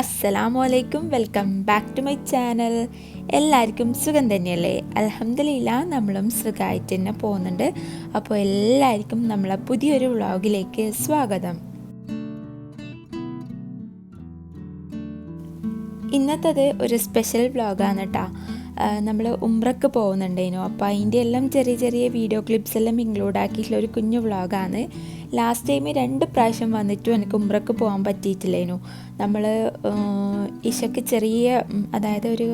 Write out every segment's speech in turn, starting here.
അസ്സലാമു അലൈക്കും welcome back to my channel. എല്ലാവർക്കും സുഖം തന്നെയല്ലേ? അലഹമില്ല നമ്മളും സുഖമായിട്ട് തന്നെ പോകുന്നുണ്ട്. അപ്പോൾ എല്ലാവർക്കും നമ്മളെ പുതിയൊരു വ്ളോഗിലേക്ക് സ്വാഗതം. ഇന്നത്തത് ഒരു സ്പെഷ്യൽ വ്ളോഗാണ് കേട്ടോ നമ്മൾ ഉംറക്ക് പോകുന്നുണ്ടേനു. അപ്പോൾ അതിന്റെ എല്ലാം ചെറിയ ചെറിയ വീഡിയോ ക്ലിപ്സ് എല്ലാം ഇൻക്ലൂഡ് ആക്കിയിട്ടുള്ള ഒരു കുഞ്ഞു വ്ളോഗാണ്. ലാസ്റ്റ് ടൈം രണ്ട് പ്രാവശ്യം വന്നിട്ടും എനിക്ക് ഉമ്രക്ക് പോകാൻ പറ്റിയിട്ടില്ലേനു. നമ്മൾ ഇഷയ്ക്ക് ചെറിയ അതായത് ഒരു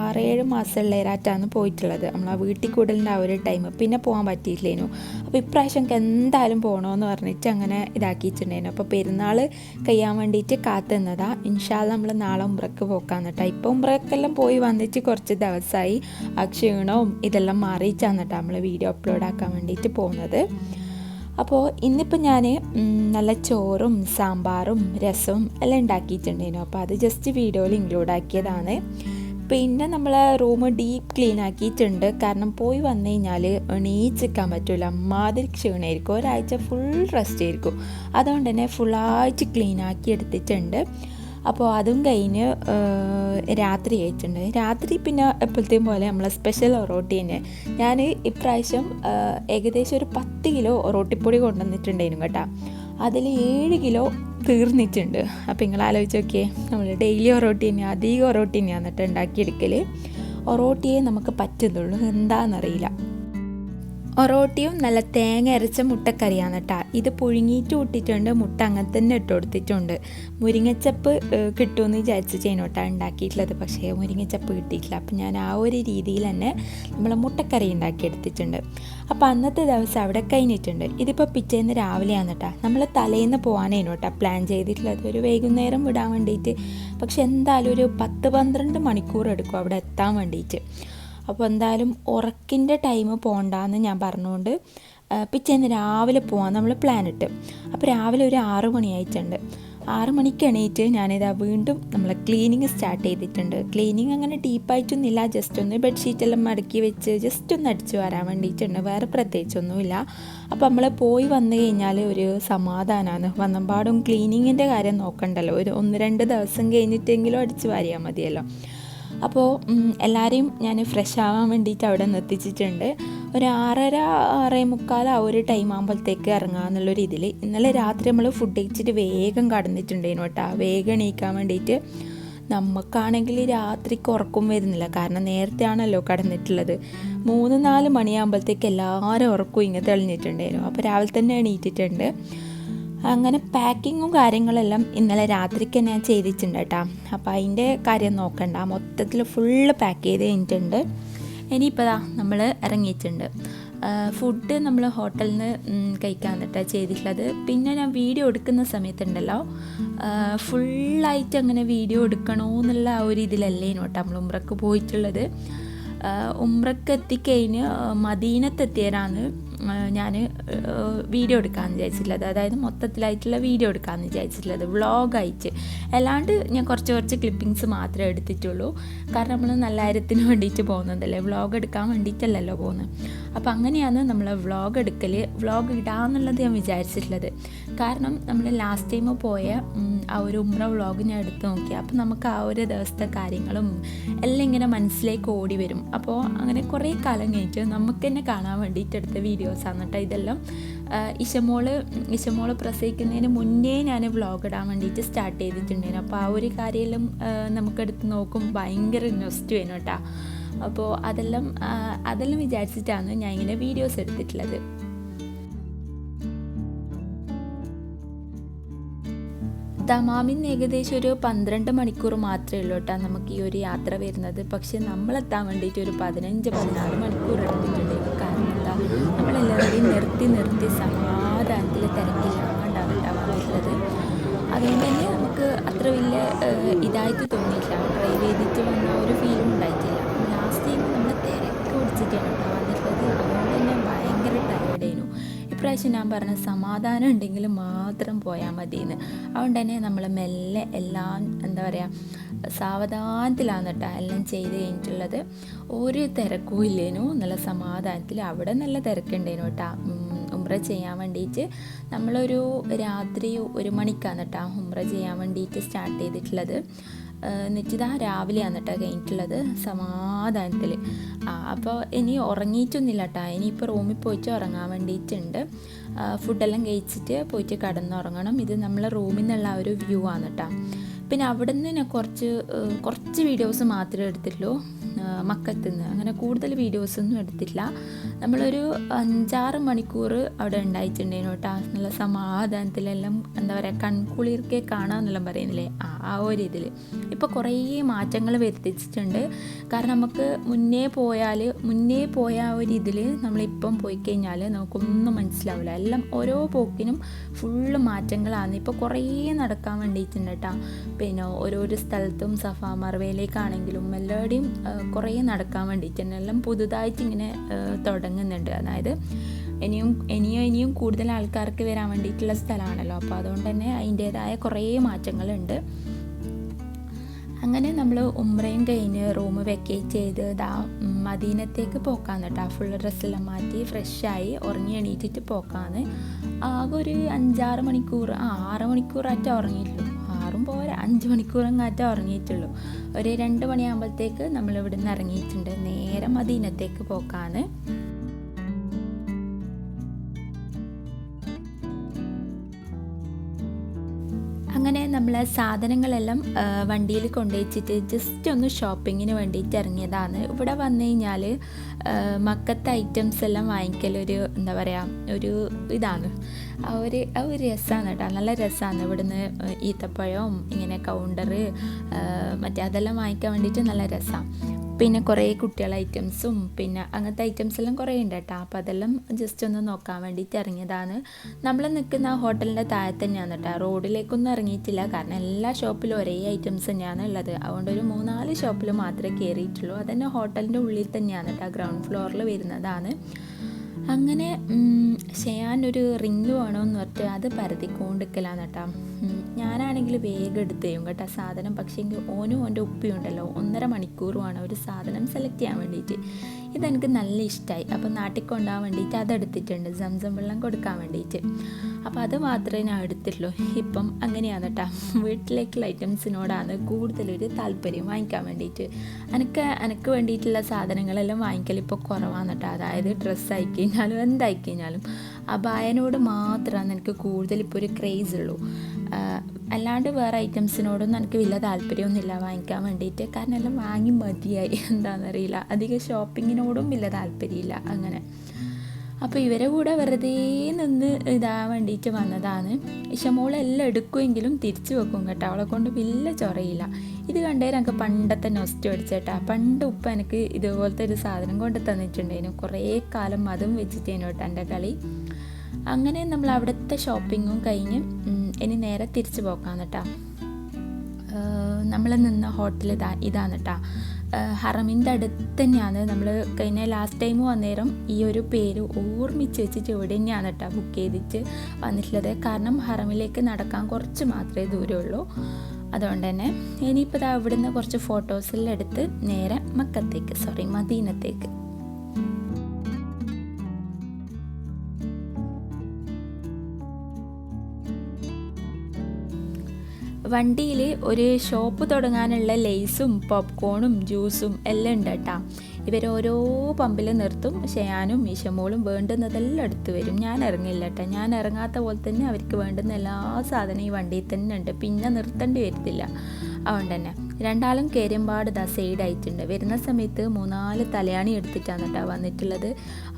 ആറേഴ് മാസമുള്ള ഏരാറ്റാണ് പോയിട്ടുള്ളത്. നമ്മൾ ആ വീട്ടിൽ കൂടലിന്റെ ആ ഒരു ടൈം പിന്നെ പോകാൻ പറ്റിയിട്ടില്ലേനു. അപ്പോൾ ഇപ്രാവശ്യം എനിക്ക് എന്തായാലും പോകണമെന്ന് പറഞ്ഞിട്ട് അങ്ങനെ ഇതാക്കിയിട്ടുണ്ടായിരുന്നു. അപ്പോൾ പെരുന്നാൾ കഴിയാൻ വേണ്ടിയിട്ട് കാത്തുന്നതാണ് ഇൻഷാൽ നമ്മൾ നാളെ ഉമ്രക്ക് പോക്കാന്ന് കേട്ടോ. ഇപ്പോൾ ഉമ്രക്കെല്ലാം പോയി വന്നിട്ട് കുറച്ച് ദിവസമായി ആ ക്ഷീണവും ഇതെല്ലാം മാറിയിട്ടാണ് കേട്ടോ നമ്മൾ വീഡിയോ അപ്ലോഡ് ആക്കാൻ വേണ്ടിയിട്ട് പോകുന്നത് അപ്പോൾ ഇന്നിപ്പോൾ ഞാൻ നല്ല ചോറും സാമ്പാറും രസവും എല്ലാം ഉണ്ടാക്കിയിട്ടുണ്ടായിരുന്നു അപ്പോൾ അത് ജസ്റ്റ് വീഡിയോയിൽ ഇൻക്ലൂഡ് ആക്കിയതാണ്. പിന്നെ നമ്മൾ റൂം ഡീപ്പ് ക്ലീൻ ആക്കിയിട്ടുണ്ട്. കാരണം പോയി വന്നു കഴിഞ്ഞാൽ എണീച്ചിക്കാൻ പറ്റില്ല അമ്മാതിരി ക്ഷീണമായിരിക്കും ഒരാഴ്ച ഫുൾ റെസ്റ്റ് ആയിരിക്കും. അതുകൊണ്ട് തന്നെ ഫുള്ളായിട്ട് ക്ലീൻ ആക്കി എടുത്തിട്ടുണ്ട്. അപ്പോൾ അതും കഴിഞ്ഞ് രാത്രി ആയിട്ടുണ്ട്. രാത്രി പിന്നെ എപ്പോഴത്തെയും പോലെ നമ്മളെ സ്പെഷ്യൽ ഒറോട്ടി തന്നെ. ഞാൻ ഇപ്രാവശ്യം ഏകദേശം ഒരു പത്ത് കിലോ ഒറോട്ടിപ്പൊടി കൊണ്ടുവന്നിട്ടുണ്ടായിരുന്നു കേട്ടോ. അതിൽ ഏഴ് കിലോ തീർന്നിട്ടുണ്ട്. അപ്പോൾ നിങ്ങൾ ആലോചിച്ച് നോക്കിയേ നമ്മൾ ഡെയിലി ഒറോട്ടി തന്നെ അധികം ഒറോട്ടി തന്നെയാണ് എന്നിട്ട് ഉണ്ടാക്കിയെടുക്കൽ ഒറോട്ടിയെ നമുക്ക് പറ്റുന്നുള്ളൂ. എന്താണെന്നറിയില്ല ഒറോട്ടിയും നല്ല തേങ്ങ അരച്ച മുട്ടക്കറിയാണ് കേട്ടോ ഇത് പുഴുങ്ങിയിട്ട് ഇട്ടിട്ടുണ്ട് മുട്ട അങ്ങനെ തന്നെ ഇട്ട് കൊടുത്തിട്ടുണ്ട്. മുരിങ്ങച്ചപ്പ് കിട്ടുമെന്ന് വിചാരിച്ച് ചെയ്യുന്നോട്ടാ ഉണ്ടാക്കിയിട്ടുള്ളത്. പക്ഷേ മുരിങ്ങച്ചപ്പ് കിട്ടിയിട്ടില്ല. അപ്പം ഞാൻ ആ ഒരു രീതിയിൽ തന്നെ നമ്മൾ മുട്ടക്കറി ഉണ്ടാക്കിയെടുത്തിട്ടുണ്ട് അപ്പോൾ അന്നത്തെ ദിവസം അവിടെ കഴിഞ്ഞിട്ടുണ്ട്. ഇതിപ്പോൾ പിറ്റേന്ന് രാവിലെയാണ് കേട്ടോ നമ്മൾ തലേന്ന് പോകാനേനു കേട്ടോ പ്ലാൻ ചെയ്തിട്ടുള്ളത്. ഒരു വൈകുന്നേരം വിടാൻ വേണ്ടിയിട്ട്. പക്ഷെ എന്തായാലും ഒരു പത്ത് പന്ത്രണ്ട് മണിക്കൂർ എടുക്കും അവിടെ എത്താൻ വേണ്ടിയിട്ട്. അപ്പോൾ എന്തായാലും ഉറക്കിന്റെ ടൈം പോകണ്ടെന്ന് ഞാൻ പറഞ്ഞുകൊണ്ട് പിറ്റേന്ന് രാവിലെ പോകാൻ നമ്മൾ പ്ലാൻ ഇട്ട്. അപ്പോൾ രാവിലെ ഒരു ആറു മണിയായിട്ടുണ്ട് ആറ് മണിക്ക് എണീറ്റ് ഞാനിതാ വീണ്ടും നമ്മൾ ക്ലീനിങ് സ്റ്റാർട്ട് ചെയ്തിട്ടുണ്ട്. ക്ലീനിങ് അങ്ങനെ ഡീപ്പായിട്ടൊന്നുമില്ല ജസ്റ്റ് ഒന്ന് ബെഡ്ഷീറ്റെല്ലാം മടക്കി വെച്ച് ജസ്റ്റ് ഒന്ന് അടിച്ചു വരാൻ വേണ്ടിയിട്ടുണ്ട് വേറെ പ്രത്യേകിച്ചൊന്നുമില്ല. അപ്പോൾ നമ്മൾ പോയി വന്നു കഴിഞ്ഞാൽ ഒരു സമാധാനമാണ് വന്നപാടും ക്ലീനിങ്ങിന്റെ കാര്യം നോക്കണ്ടല്ലോ. ഒരു ഒന്ന് രണ്ട് ദിവസം കഴിഞ്ഞിട്ടെങ്കിലും അടിച്ചു വാരിയാൽ മതിയല്ലോ. അപ്പോൾ എല്ലാവരെയും ഞാൻ ഫ്രഷ് ആവാൻ വേണ്ടിയിട്ട് അവിടെ നിർത്തിച്ചിട്ടുണ്ട് ഒരു ആറര ആറേ മുക്കാൽ ആ ഒരു ടൈം ആകുമ്പോഴത്തേക്ക് ഇറങ്ങാമെന്നുള്ള രീതിയിൽ ഇന്നലെ രാത്രി നമ്മൾ ഫുഡ് കഴിച്ചിട്ട് വേഗം കടന്നിട്ടുണ്ടായിരുന്നു കേട്ടോ. വേഗം എണീക്കാൻ വേണ്ടിയിട്ട് നമുക്കാണെങ്കിൽ രാത്രിക്ക് ഉറക്കം വരുന്നില്ല. കാരണം നേരത്തെ ആണല്ലോ കടന്നിട്ടുള്ളത്. മൂന്ന് നാല് മണിയാകുമ്പോഴത്തേക്ക് എല്ലാവരും ഉറക്കവും ഇങ്ങനെ തെളിഞ്ഞിട്ടുണ്ടായിരുന്നു. അപ്പോൾ രാവിലെ തന്നെ എണീറ്റിട്ടുണ്ട്. അങ്ങനെ പാക്കിങ്ങും കാര്യങ്ങളെല്ലാം ഇന്നലെ രാത്രിക്ക് ഞാൻ ചെയ്തിട്ടുണ്ട് കേട്ടോ അപ്പോൾ അതിന്റെ കാര്യം നോക്കണ്ട. മൊത്തത്തിൽ ഫുള്ള് പാക്ക് ചെയ്ത് കഴിഞ്ഞിട്ടുണ്ട്. ഇനിയിപ്പോൾ നമ്മൾ ഇറങ്ങിയിട്ടുണ്ട്. ഫുഡ് നമ്മൾ ഹോട്ടലിൽ നിന്ന് കഴിക്കാൻ കേട്ടോ ചെയ്തിട്ടുള്ളത്. പിന്നെ ഞാൻ വീഡിയോ എടുക്കുന്ന സമയത്തുണ്ടല്ലോ. ഫുള്ളായിട്ട് അങ്ങനെ വീഡിയോ എടുക്കണോ എന്നുള്ള ആ ഒരു ഇതിലല്ലേ കേട്ടോ നമ്മൾ ഉമ്രക്ക് പോയിട്ടുള്ളത്. ഉമ്രക്ക് എത്തിക്കഴിഞ്ഞ് മദീനത്തെത്തിയതാണ് ഞാൻ വീഡിയോ എടുക്കാമെന്ന് വിചാരിച്ചിട്ടുള്ളത്. അതായത് മൊത്തത്തിലായിട്ടുള്ള വീഡിയോ എടുക്കാമെന്ന് വിചാരിച്ചിട്ടുള്ളത്. വ്ളോഗായിട്ട്. അല്ലാണ്ട് ഞാൻ കുറച്ച് കുറച്ച് ക്ലിപ്പിങ്സ് മാത്രമേ എടുത്തിട്ടുള്ളൂ. കാരണം നമ്മൾ നല്ല കാര്യത്തിന് വേണ്ടിയിട്ട് പോകുന്നതല്ലേ വ്ളോഗ് എടുക്കാൻ വേണ്ടിയിട്ടല്ലല്ലോ പോകുന്നത്. അപ്പോൾ അങ്ങനെയാണ് നമ്മൾ വ്ളോഗ് എടുക്കൽ വ്ളോഗ് ഇടാമെന്നുള്ളത് ഞാൻ വിചാരിച്ചിട്ടുള്ളത്. കാരണം നമ്മൾ ലാസ്റ്റ് ടൈം പോയ ആ ഒരു ഉമ്ര വ്ളോഗ് ഞാൻ എടുത്തു നോക്കി. അപ്പോൾ നമുക്ക് ആ ഒരു ദിവസത്തെ കാര്യങ്ങളും എല്ലാം ഇങ്ങനെ മനസ്സിലേക്ക് ഓടി വരും. അപ്പോൾ അങ്ങനെ കുറേ കാലം കഴിഞ്ഞിട്ട് നമുക്ക് തന്നെ കാണാൻ വേണ്ടിയിട്ട് എടുത്ത വീഡിയോസാണ് കേട്ടോ ഇതെല്ലാം. ഇഷമോൾ ഇശമോൾ പ്രസവിക്കുന്നതിന് മുന്നേ ഞാൻ വ്ളോഗ് ഇടാൻ വേണ്ടിയിട്ട് സ്റ്റാർട്ട് ചെയ്തിട്ടുണ്ടായിരുന്നു. അപ്പോൾ ആ ഒരു കാര്യമെല്ലാം നമുക്കെടുത്ത് നോക്കും ഭയങ്കര ഇൻവെസ്റ്റ് വേണം കേട്ടോ അപ്പോൾ അതെല്ലാം അതെല്ലാം വിചാരിച്ചിട്ടാണ് ഞാൻ ഇങ്ങനെ വീഡിയോസ് എടുത്തിട്ടുള്ളത്. തമാമിന് ഏകദേശം ഒരു പന്ത്രണ്ട് മണിക്കൂർ മാത്രമേ ഉള്ളൂ കേട്ടോ നമുക്ക് ഈ ഒരു യാത്ര വരുന്നത്. പക്ഷെ നമ്മളെത്താൻ വേണ്ടിയിട്ട് ഒരു പതിനഞ്ച് പതിനാറ് മണിക്കൂർ എടുത്തിട്ടുണ്ട്. കാരണം എന്താ നമ്മളെല്ലാവരെയും നിർത്തി നിർത്തി സമാധാനത്തിൽ തിരക്കില്ലാണ്ടാണ് വന്നിട്ടുള്ളത് അതുകൊണ്ട് തന്നെ നമുക്ക് അത്ര വലിയ ഇതായിട്ട് തോന്നിയില്ല ഡ്രൈവ് ചെയ്തിട്ട് വന്ന ഒരു ഫീലും ഉണ്ടായിട്ടില്ല. പിടിച്ചിട്ടാണ് കേട്ടോ. വന്നിട്ടുള്ളത് അതുകൊണ്ട് തന്നെ ഭയങ്കര ടയർഡായിരുന്നു ഇപ്രാവശ്യം ഞാൻ പറഞ്ഞ സമാധാനം ഉണ്ടെങ്കിൽ മാത്രം പോയാൽ മതി എന്ന് അതുകൊണ്ട് തന്നെ നമ്മൾ മെല്ലെ എല്ലാം എന്താ പറയുക സാവധാനത്തിലാണ് കേട്ടോ എല്ലാം ചെയ്ത് കഴിഞ്ഞിട്ടുള്ളത്. ഒരു തിരക്കും ഇല്ലേനു. നല്ല സമാധാനത്തിൽ അവിടെ നല്ല തിരക്കുണ്ടേനു കേട്ടോ. ഉമ്ര ചെയ്യാൻ വേണ്ടിയിട്ട് നമ്മളൊരു രാത്രി ഒരു മണിക്കാണ് കേട്ടോ ചെയ്യാൻ വേണ്ടിയിട്ട് സ്റ്റാർട്ട് ചെയ്തിട്ടുള്ളത്. എന്നിട്ടിതാ രാവിലെയാണ് കേട്ടോ കഴിഞ്ഞിട്ടുള്ളത്. സമാധാനത്തിൽ അപ്പോൾ ഇനി ഉറങ്ങിയിട്ടൊന്നുമില്ല കേട്ടോ ഇനിയിപ്പോൾ റൂമിൽ പോയിട്ട് ഉറങ്ങാൻ വേണ്ടിയിട്ടുണ്ട്. ഫുഡെല്ലാം കഴിച്ചിട്ട് പോയിട്ട് കടന്നുറങ്ങണം. ഇത് നമ്മളെ റൂമിൽ നിന്നുള്ള ഒരു വ്യൂ ആണ് കേട്ടോ. പിന്നെ അവിടെ നിന്ന് കുറച്ച് കുറച്ച് വീഡിയോസ് മാത്രമേ എടുത്തിട്ടുള്ളൂ. മക്കത്ത് നിന്ന് അങ്ങനെ കൂടുതൽ വീഡിയോസൊന്നും എടുത്തിട്ടില്ല നമ്മളൊരു അഞ്ചാറ് മണിക്കൂർ അവിടെ ഉണ്ടായിട്ടുണ്ടായിരുന്നു കേട്ടോ. നല്ല സമാധാനത്തിലെല്ലാം എന്താ പറയുക കൺകുളിർക്കെ കാണാമെന്നെല്ലാം പറയുന്നില്ലേ? ആ ഒരു ഇതിൽ ഇപ്പോൾ കുറേ മാറ്റങ്ങൾ വരുത്തിച്ചിട്ടുണ്ട്. കാരണം നമുക്ക് മുന്നേ പോയാൽ മുന്നേ പോയ ആ ഒരു ഇതിൽ നമ്മളിപ്പം പോയി കഴിഞ്ഞാൽ നമുക്കൊന്നും മനസ്സിലാവില്ല. എല്ലാം ഓരോ പോക്കിനും ഫുള്ള് മാറ്റങ്ങളാണ് ഇപ്പോൾ കുറേ നടക്കാൻ വേണ്ടിയിട്ടുണ്ട് കേട്ടോ. പിന്നെ ഓരോരോ സ്ഥലത്തും സഫാ മറവയിലേക്കാണെങ്കിലും എല്ലാവരുടെയും കുറേ നടക്കാൻ വേണ്ടിയിട്ടുണ്ട് എല്ലാം പുതുതായിട്ട് ഇങ്ങനെ തുടങ്ങുന്നുണ്ട്. അതായത് ഇനിയും ഇനിയും ഇനിയും കൂടുതൽ ആൾക്കാർക്ക് വരാൻ വേണ്ടിയിട്ടുള്ള സ്ഥലമാണല്ലോ. അപ്പോൾ അതുകൊണ്ട് തന്നെ അതിന്റേതായ കുറേ മാറ്റങ്ങളുണ്ട്. അങ്ങനെ നമ്മൾ ഉമ്രയും കഴിഞ്ഞ് റൂം വെക്കേറ്റ് ചെയ്ത് ദാ മദീനത്തേക്ക് പോക്കാന്ന് കേട്ടോ ഫുൾ ഡ്രസ്സെല്ലാം മാറ്റി ഫ്രഷായി ഉറങ്ങി എണീറ്റിട്ട് പോക്കാന്ന്. ആകെ ഒരു അഞ്ചാറ് മണിക്കൂർ ആ ആറ് മണിക്കൂറായിട്ട് ഉറങ്ങിയിട്ടുള്ളൂ. ആറും പോരാ അഞ്ച് മണിക്കൂറങ്ങാറ്റേ ഉറങ്ങിയിട്ടുള്ളൂ. ഒരു രണ്ട് മണിയാകുമ്പോഴത്തേക്ക് നമ്മൾ ഇവിടെ നിന്ന് ഇറങ്ങിയിട്ടുണ്ട്. നേരെ മദീനത്തേക്ക് പോക്കാണ്. നമ്മൾ സാധനങ്ങളെല്ലാം വണ്ടിയിൽ കൊണ്ടുവച്ചിട്ട് ജസ്റ്റ് ഒന്ന് ഷോപ്പിങ്ങിന് വേണ്ടിയിട്ട് ഇറങ്ങിയതാണ്. ഇവിടെ വന്നു കഴിഞ്ഞാൽ മക്കത്തെ ഐറ്റംസ് എല്ലാം വാങ്ങിക്കലൊരു എന്താ പറയുക ഒരു ഇതാണ്. ആ ഒരു ആ ഒരു രസമാണ് കേട്ടോ. നല്ല രസമാണ് ഇവിടുന്ന് ഈത്തപ്പഴവും ഇങ്ങനെ കൗണ്ടർ മറ്റേ അതെല്ലാം വാങ്ങിക്കാൻ വേണ്ടിയിട്ട് നല്ല രസമാണ് പിന്നെ കുറേ കുട്ടികളെ ഐറ്റംസും പിന്നെ അങ്ങനത്തെ ഐറ്റംസ് എല്ലാം കുറേ ഉണ്ട് കേട്ടോ. അപ്പോൾ അതെല്ലാം ജസ്റ്റ് ഒന്ന് നോക്കാൻ വേണ്ടിയിട്ട് ഇറങ്ങിയതാണ്. നമ്മൾ നിൽക്കുന്ന ഹോട്ടലിന്റെ താഴെ തന്നെയാണ് കേട്ടോ. റോഡിലേക്കൊന്നും ഇറങ്ങിയിട്ടില്ല. കാരണം എല്ലാ ഷോപ്പിലും ഒരേ ഐറ്റംസ് തന്നെയാണ് ഉള്ളത്. അതുകൊണ്ട് ഒരു മൂന്നാൽ ഷോപ്പിൽ മാത്രമേ കയറിയിട്ടുള്ളൂ അതന്നെ ഹോട്ടലിന്റെ ഉള്ളിൽ തന്നെയാണ് കേട്ടോ. ഗ്രൗണ്ട് ഫ്ലോറിൽ വരുന്നതാണ്. അങ്ങനെ ചെയ്യാൻ ഒരു റിങ് വേണമെന്ന് പറഞ്ഞിട്ട് അത് പരതിക്കൊണ്ടിരിക്കലാണ് കേട്ടോ. ഞാനാണെങ്കിൽ വേഗം എടുത്ത് തരും കേട്ടോ സാധനം. പക്ഷേ എങ്കിൽ ഓനും ഓന്റെ ഉപ്പിയുണ്ടല്ലോ ഒന്നര മണിക്കൂറുമാണ് ഒരു സാധനം സെലക്ട് ചെയ്യാൻ വേണ്ടിയിട്ട് ഇതെനിക്ക് നല്ല ഇഷ്ടമായി അപ്പോൾ നാട്ടിൽ കൊണ്ടുപോകാൻ വേണ്ടിയിട്ട് അതെടുത്തിട്ടുണ്ട് സംസം വെള്ളം കൊടുക്കാൻ വേണ്ടിയിട്ട് അപ്പോൾ അത് മാത്രമേ ഞാൻ എടുത്തിട്ടുള്ളൂ. ഇപ്പം അങ്ങനെയാണ് കേട്ടോ. വീട്ടിലേക്കുള്ള ഐറ്റംസിനോടാണ് കൂടുതലൊരു താല്പര്യം വാങ്ങിക്കാൻ വേണ്ടിയിട്ട് എനിക്ക് എനിക്ക് വേണ്ടിയിട്ടുള്ള സാധനങ്ങളെല്ലാം വാങ്ങിക്കൽ ഇപ്പോൾ കുറവാണ് കേട്ടോ. അതായത് ഡ്രസ്സ് ആയി എന്തായിക്കഴിഞ്ഞാലും എന്തായി കഴിഞ്ഞാലും അബായനോട് മാത്രമാണ് എനിക്ക് കൂടുതൽ ഇപ്പോൾ ഒരു ക്രേസ് ഉള്ളൂ. അല്ലാണ്ട് വേറെ ഐറ്റംസിനോടൊന്നും എനിക്ക് വലിയ താല്പര്യമൊന്നുമില്ല വാങ്ങിക്കാൻ വേണ്ടിയിട്ട് കാരണം എല്ലാം വാങ്ങി മതിയായി. എന്താണെന്നറിയില്ല അധികം ഷോപ്പിങ്ങിനോടും വലിയ താല്പര്യമില്ല അങ്ങനെ. അപ്പോൾ ഇവരെ കൂടെ വെറുതെ നിന്ന് ഇതാൻ വേണ്ടിയിട്ട് വന്നതാണ്. ഇഷമോളെല്ലാം എടുക്കുമെങ്കിലും തിരിച്ചു വെക്കും കേട്ടോ. അവളെ കൊണ്ട് വലിയ ചൊറയില്ല. ഇത് കണ്ടേ എനിക്ക് പണ്ടത്തെ നൊസ്റ്റ് അടിച്ചേട്ടാ പണ്ട് ഉപ്പ എനിക്ക് ഇതുപോലത്തെ ഒരു സാധനം കൊണ്ട് തന്നിട്ടുണ്ടായിരുന്നു. കുറേ കാലം അതും വെച്ചിട്ടേനു കേട്ടോ എന്റെ കളി. അങ്ങനെ നമ്മൾ അവിടുത്തെ ഷോപ്പിങ്ങും കഴിഞ്ഞ് ഇനി നേരെ തിരിച്ചു പോക്കാം കേട്ടോ നമ്മൾ നിന്ന ഹോട്ടൽ ഇതാ ഇതാണ് കേട്ടോ ഹറമിന്റെ അടുത്ത് തന്നെയാണ്. നമ്മൾ കഴിഞ്ഞ ലാസ്റ്റ് ടൈം വന്നേരം ഈ ഒരു പേര് ഓർമ്മിച്ച് വെച്ചിട്ട് ഇവിടെ തന്നെയാണ് കേട്ടോ ബുക്ക് ചെയ്തിട്ട് വന്നിട്ടുള്ളത്. കാരണം ഹറമിലേക്ക് നടക്കാൻ കുറച്ച് മാത്രമേ ദൂരമുള്ളൂ അതുകൊണ്ട് തന്നെ ഇനിയിപ്പോൾ ഇതാ ഇവിടുന്ന് കുറച്ച് ഫോട്ടോസെല്ലാം എടുത്ത് നേരെ മക്കത്തേക്ക് സോറി മദീനത്തേക്ക്. വണ്ടിയിൽ ഒരു ഷോപ്പ് തുടങ്ങാനുള്ള ലെയ്സും പോപ്കോണും ജ്യൂസും എല്ലാം ഉണ്ട് കേട്ടോ ഇവരോരോ പമ്പിൽ നിർത്തും ഷെയാനും മീശമോളും വേണ്ടുന്നതെല്ലാം എടുത്തു വരും. ഞാൻ ഇറങ്ങില്ല കേട്ടോ ഞാൻ ഇറങ്ങാത്ത പോലെ തന്നെ അവർക്ക് വേണ്ടുന്ന എല്ലാ സാധനവും ഈ വണ്ടിയിൽ തന്നെ ഉണ്ട്. പിന്നെ നിർത്തേണ്ടി വരത്തില്ല. അതുകൊണ്ട് തന്നെ. രണ്ടാളും ദ ദാ സൈഡായിട്ടുണ്ട് വരുന്ന സമയത്ത് മൂന്നാൽ തലയാണി എടുത്തിട്ടാണ് കേട്ടോ വന്നിട്ടുള്ളത്.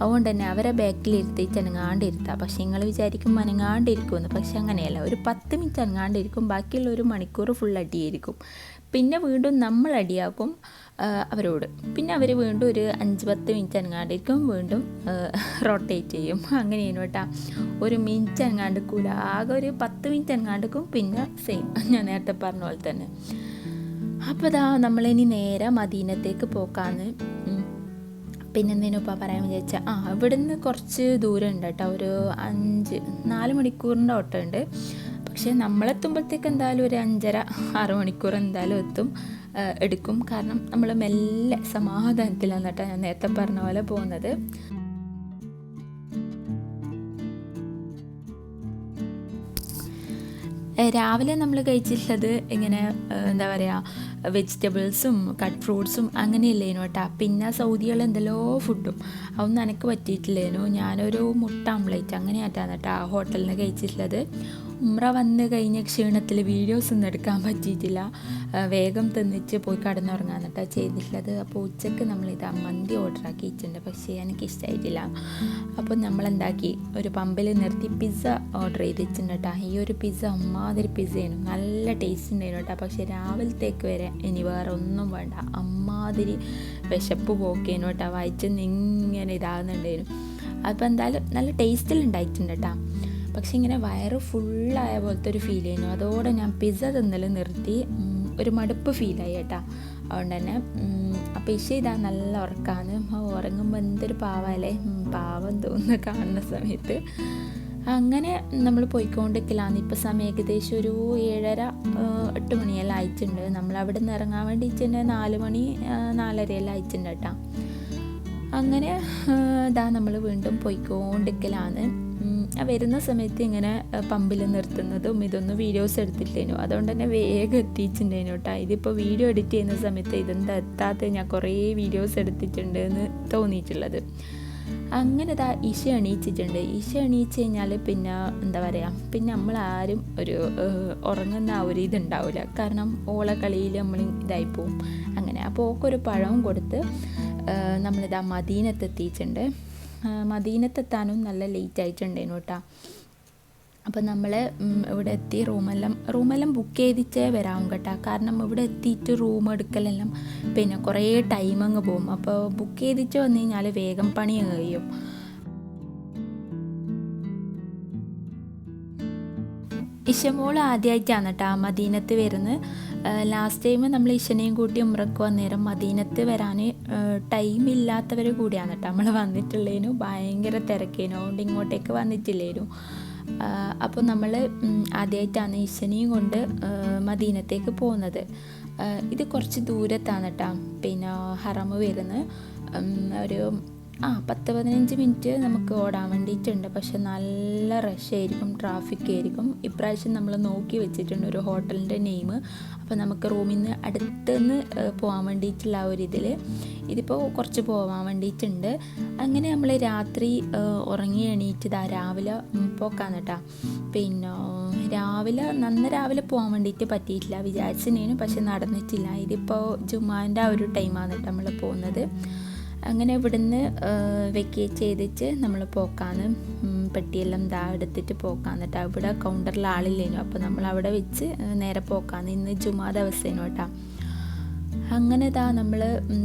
അതുകൊണ്ട് തന്നെ അവരെ ബാക്കിൽ ഇരുത്തിയിട്ട് അനങ്ങാണ്ടിരുത്താം പക്ഷെ നിങ്ങൾ വിചാരിക്കും അനങ്ങാണ്ടിരിക്കുമെന്ന്. പക്ഷെ അങ്ങനെയല്ല. ഒരു പത്ത് മിനിറ്റ് അനങ്ങാണ്ടിരിക്കും. ബാക്കിയുള്ള ഒരു മണിക്കൂർ ഫുൾ അടിയായിരിക്കും. പിന്നെ വീണ്ടും നമ്മൾ അടിയാക്കും അവരോട്. പിന്നെ അവർ വീണ്ടും ഒരു അഞ്ച് പത്ത് മിനിറ്റ് അനങ്ങാണ്ടിരിക്കും. വീണ്ടും റൊട്ടേറ്റ് ചെയ്യും. അങ്ങനെയാണ് കേട്ടോ ഒരു മിനിറ്റ് അനങ്ങാണ്ടിരിക്കൂല ആകെ ഒരു പത്ത് മിനിറ്റ് അനങ്ങാണ്ടിരിക്കും. പിന്നെ സെയിം ഞാൻ നേരത്തെ പറഞ്ഞ പോലെ തന്നെ. അപ്പോൾ ഇതാ നമ്മളിനി നേരെ മദീനത്തേക്ക് പോക്കാന്ന്. പിന്നെ എന്തിനുപ്പ പറയാൻ വിചാരിച്ചാൽ ആ ഇവിടുന്ന് കുറച്ച് ദൂരം ഉണ്ട് കേട്ടോ. ഒരു അഞ്ച് നാല് മണിക്കൂറിന്റെ ഓട്ടോ ഉണ്ട് പക്ഷെ നമ്മളെത്തുമ്പോഴത്തേക്ക് എന്തായാലും ഒരു അഞ്ചര ആറ് മണിക്കൂർ എന്തായാലും എത്തും എടുക്കും. കാരണം നമ്മൾ മെല്ലെ സമാധാനത്തിലാണ് കേട്ടോ ഞാൻ നേരത്തെ പറഞ്ഞ പോലെ പോകുന്നത്. രാവിലെ നമ്മൾ കഴിച്ചിട്ടുള്ളത് ഇങ്ങനെ എന്താ പറയുക വെജിറ്റബിൾസും കട്ട് ഫ്രൂട്ട്സും അങ്ങനെയല്ലേനു കേട്ടോ പിന്നെ സൗദികൾ എന്തെല്ലോ ഫുഡും. അതൊന്നും എനിക്ക് പറ്റിയിട്ടില്ലേനു? ഞാനൊരു മുട്ട ആംപ്ലേറ്റ് അങ്ങനെ ആയിട്ടാണ് കേട്ടോ ആ ഹോട്ടലിൽ കഴിച്ചിട്ടുള്ളത്. ഉമ്ര വന്നു കഴിഞ്ഞ ക്ഷീണത്തിൽ വീഡിയോസ് ഒന്നും എടുക്കാൻ പറ്റിയിട്ടില്ല. വേഗം തിന്നിച്ച് പോയി കടന്നുറങ്ങാൻ കേട്ടോ ചെയ്തിട്ടുള്ളത്. അപ്പോൾ ഉച്ചയ്ക്ക് നമ്മളിത് മന്തി ഓർഡർ ആക്കിയിട്ടുണ്ട്. പക്ഷേ എനിക്ക് ഇഷ്ടമായിട്ടില്ല അപ്പോൾ നമ്മളെന്താക്കി? ഒരു പമ്പിൽ നിർത്തി പിസ്സ ഓർഡർ ചെയ്തിട്ടുണ്ട് കേട്ടോ ഈ ഒരു പിസ്സ അമ്മാതിരി പിസ്സയാണ് നല്ല ടേസ്റ്റ് ഉണ്ടായിരുന്നു കേട്ടോ പക്ഷേ രാവിലത്തേക്ക് വരെ ഇനി വേറെ ഒന്നും വേണ്ട. അമ്മാതിരി വിശപ്പ് പോക്കേനു കേട്ടോ വായിച്ചെന്ന് ഇങ്ങനെ ഇതാകുന്നുണ്ടായിരുന്നു. അപ്പോൾ എന്തായാലും നല്ല ടേസ്റ്റിൽ ഉണ്ടായിട്ടുണ്ട് കേട്ടോ പക്ഷെ ഇങ്ങനെ വയറ് ഫുള്ളായ പോലത്തെ ഒരു ഫീൽ ചെയ്യുന്നു. അതോടെ ഞാൻ പിസ്സ തിന്നൽ നിർത്തി. ഒരു മടുപ്പ് ഫീലായി കേട്ടാ. അതുകൊണ്ട് തന്നെ അപ്പം ഇഷ ഇതാ നല്ല ഉറക്കാണ്. ഉറങ്ങുമ്പോൾ എന്തൊരു പാവല്ലേ? പാവം തോന്നുന്നു കാണുന്ന സമയത്ത്. അങ്ങനെ നമ്മൾ പോയിക്കൊണ്ടിരിക്കലാന്ന് ഇപ്പം സമയം ഏകദേശം ഒരു ഏഴര എട്ട് മണിയെല്ലാം അയച്ചിട്ടുണ്ട് നമ്മൾ അവിടെ നിന്ന് ഇറങ്ങാൻ വേണ്ടി ഇച്ചിന്റെ നാല് മണി നാലരയെല്ലാം അയച്ചിട്ടുണ്ട് കേട്ടോ. അങ്ങനെ ഇതാ നമ്മൾ വീണ്ടും പോയിക്കൊണ്ടിരിക്കലാണ്. ആ വരുന്ന സമയത്ത് ഇങ്ങനെ പമ്പിൽ നിർത്തുന്നതും ഇതൊന്നും വീഡിയോസ് എടുത്തില്ലേനു. അതുകൊണ്ട് തന്നെ വേഗം എത്തിച്ചിട്ടുണ്ടേനു കേട്ടോ ഇതിപ്പോൾ വീഡിയോ എഡിറ്റ് ചെയ്യുന്ന സമയത്ത് ഇതെന്താ എത്താത്ത? ഞാൻ കുറേ വീഡിയോസ് എടുത്തിട്ടുണ്ട് എന്ന് തോന്നിയിട്ടുള്ളത്. അങ്ങനെ ഇതാ ഇശ എണീച്ചിട്ടുണ്ട്. ഇശ എണീച്ച് കഴിഞ്ഞാൽ പിന്നെ എന്താ പറയുക പിന്നെ നമ്മൾ ആരും ഒരു ഉറങ്ങുന്ന ആ ഒരു ഇതുണ്ടാവില്ല കാരണം ഓള കളിയിൽ നമ്മൾ ഇതായി പോവും. അങ്ങനെ. അപ്പോൾ ഓക്കൊരു പഴവും കൊടുത്ത് നമ്മളിതാ മദീനത്തെത്തിയിട്ടുണ്ട്. ഏഹ്, മദീനത്തെത്താനും നല്ല ലേറ്റ് ആയിട്ടുണ്ടേനു കേട്ടോ അപ്പം നമ്മൾ ഇവിടെ എത്തി റൂമെല്ലാം റൂമെല്ലാം ബുക്ക് ചെയ്തിട്ടേ വരാവും കേട്ടോ. കാരണം ഇവിടെ എത്തിയിട്ട് റൂം എടുക്കലെല്ലാം പിന്നെ കുറേ ടൈം അങ്ങ് പോകും. അപ്പോൾ ബുക്ക് ചെയ്തിട്ട് വന്നു കഴിഞ്ഞാൽ വേഗം പണി കഴിയും. ഇഷമോൾ ആദ്യമായിട്ടാണ് കേട്ടോ മദീനത്ത് വരുന്നത്. ലാസ്റ്റ് ടൈം നമ്മൾ ഇഷനെയും കൂട്ടി ഉമ്രക്ക് വന്നേരം മദീനത്ത് വരാൻ ടൈം ഇല്ലാത്തവർ കൂടിയാണ് കേട്ടോ നമ്മൾ വന്നിട്ടുള്ളതിനു ഭയങ്കര തിരക്കേനു. അതുകൊണ്ട് ഇങ്ങോട്ടേക്ക് വന്നിട്ടില്ലേനു. അപ്പോൾ നമ്മൾ ആദ്യമായിട്ടാണ് ഇഷനെയും കൊണ്ട് മദീനത്തേക്ക് പോകുന്നത്. ഇത് കുറച്ച് ദൂരത്താണ് കേട്ടോ പിന്നെ ഹറമ് വരുന്നത്. ഒരു ആ പത്ത് പതിനഞ്ച് മിനിറ്റ് നമുക്ക് ഓടാൻ വേണ്ടിയിട്ടുണ്ട്. പക്ഷെ നല്ല റഷ് ആയിരിക്കും ട്രാഫിക് ആയിരിക്കും. ഇപ്രാവശ്യം നമ്മൾ നോക്കി വെച്ചിട്ടുണ്ട് ഒരു ഹോട്ടലിന്റെ നെയിം അപ്പോൾ നമുക്ക് റൂമിൽ നിന്ന് അടുത്തുനിന്ന് പോകാൻ വേണ്ടിയിട്ടുള്ള ആ ഒരു ഇതിപ്പോൾ കുറച്ച് പോകാൻ വേണ്ടിയിട്ടുണ്ട്. അങ്ങനെ നമ്മൾ രാത്രി ഉറങ്ങി എണീറ്റ് ഇതാ രാവിലെ പോക്കാന്ന് കേട്ടാ. പിന്നെ രാവിലെ നന്ന രാവിലെ പോകാൻ വേണ്ടിയിട്ട് പറ്റിയിട്ടില്ല വിചാരിച്ചിനേനു പക്ഷെ നടന്നിട്ടില്ല. ഇതിപ്പോൾ ജുമാന്റെ ആ ഒരു ടൈമാണ് കേട്ടോ നമ്മൾ പോകുന്നത്. അങ്ങനെ ഇവിടുന്ന് വെക്കേറ്റ് ചെയ്തിട്ട് നമ്മൾ പോക്കാന്ന് പെട്ടിയെല്ലാം ദാ എടുത്തിട്ട് പോക്കാന്ന് കേട്ടോ. ഇവിടെ കൗണ്ടറിൽ ആളില്ലേനു. അപ്പോൾ നമ്മൾ അവിടെ വെച്ച് നേരെ പോക്കാന്ന്. ഇന്ന് ജുമാ ദിവസേനു കേട്ടോ. അങ്ങനെ ഇതാ നമ്മൾ